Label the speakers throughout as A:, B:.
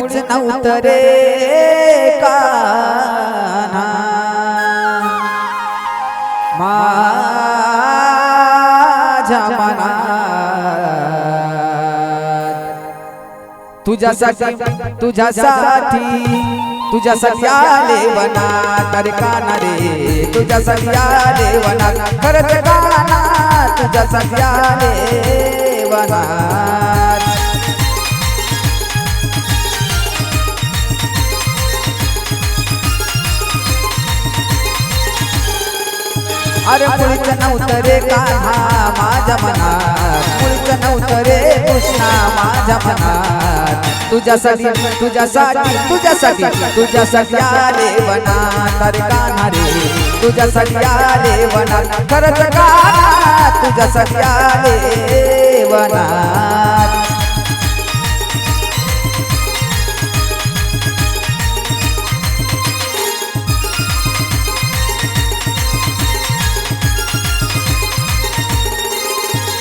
A: मुळीच नव्हतं रे कान्हा माझ्या मनात तुझ्यासाठी तुझ्यासाठी आले वनात अरे काना रे? तुझ्यासाठी आले वनात खरंच काना तुझ्यासाठी आले वनात अरे मुळीच नव्हतं रे कान्हा माझ्या मनात. मुळीच नव्हतं रे कृष्णा माझ्या मनात. तुझ्यासाठी तुझ्यासाठी तुझ्यासाठी तुझ्यासाठी आले वनात. अरे कान्हा रे तुझ्यासाठी आले वनात. खरंच का तुझ्यासाठी आले वनात.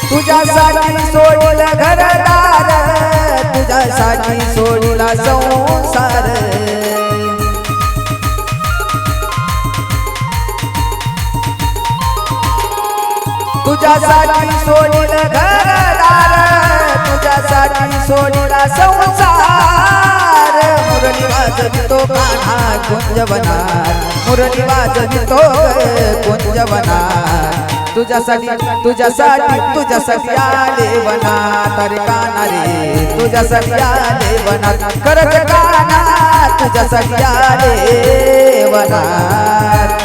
A: तुझ्यासाठी सोडलं घरदार तुझ्यासाठी सोडला संसार. तुझ्यासाठी सोडलं घरदार तुझ्यासाठी सोडला संसार. मुरली वाजवितो कान्हा कुंजवनार मुरली वाजवितो कुंजवनार तुझ्यासाठी तुझ्यासाठी तुझ्यासाठी आले वनात. अरे काना रे तुझ्यासाठी आले वनात. खरंच काना तुझ्यासाठी आले वनात.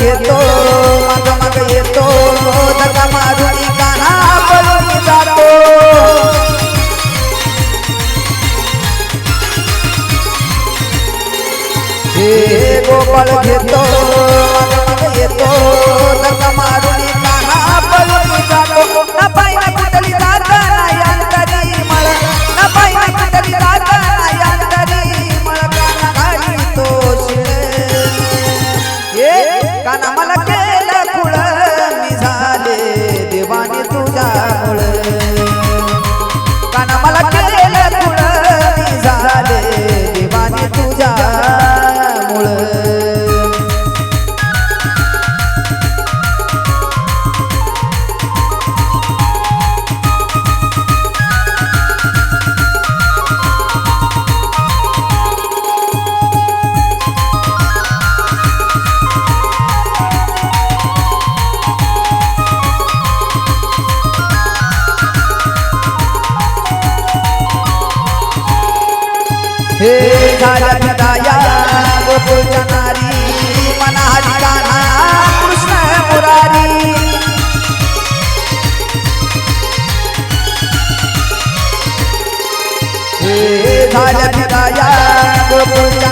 A: गोपाळ घेतो मग मग येतो दगा मारून हे झाल्या विदाया गोकुळच्या नारी मना हरी कृष्ण मुरारी. हे झाल्या विदाया गोकुळच्या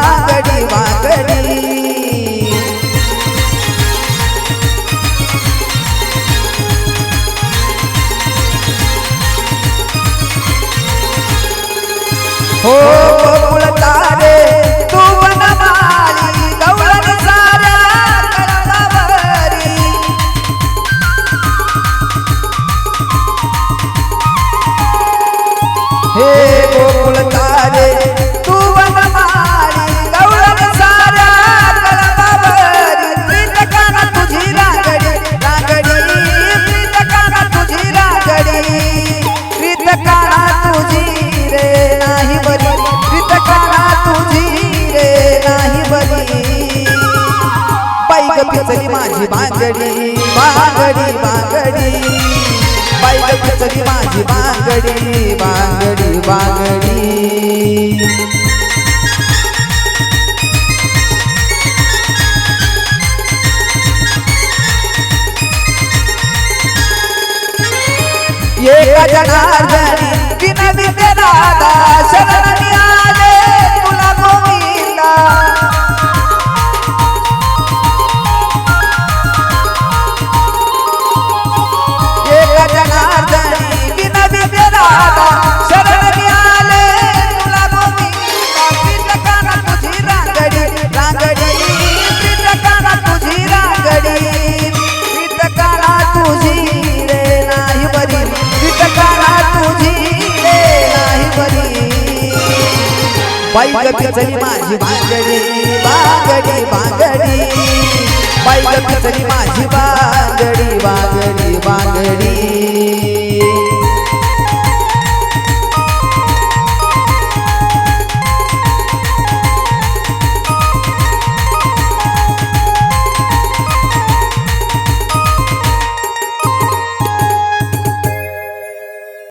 A: माझी बांगडी बांगडी बांगडी. बाईला कसली माझी बांगडी बांगडी बांगडी. एका जनार्दनी विनविते राधा शरण बाई गती चली माझी बांगडी बांगडी बांगडी. बाई गती चली माझी बांगडी बांगडी बांगडी.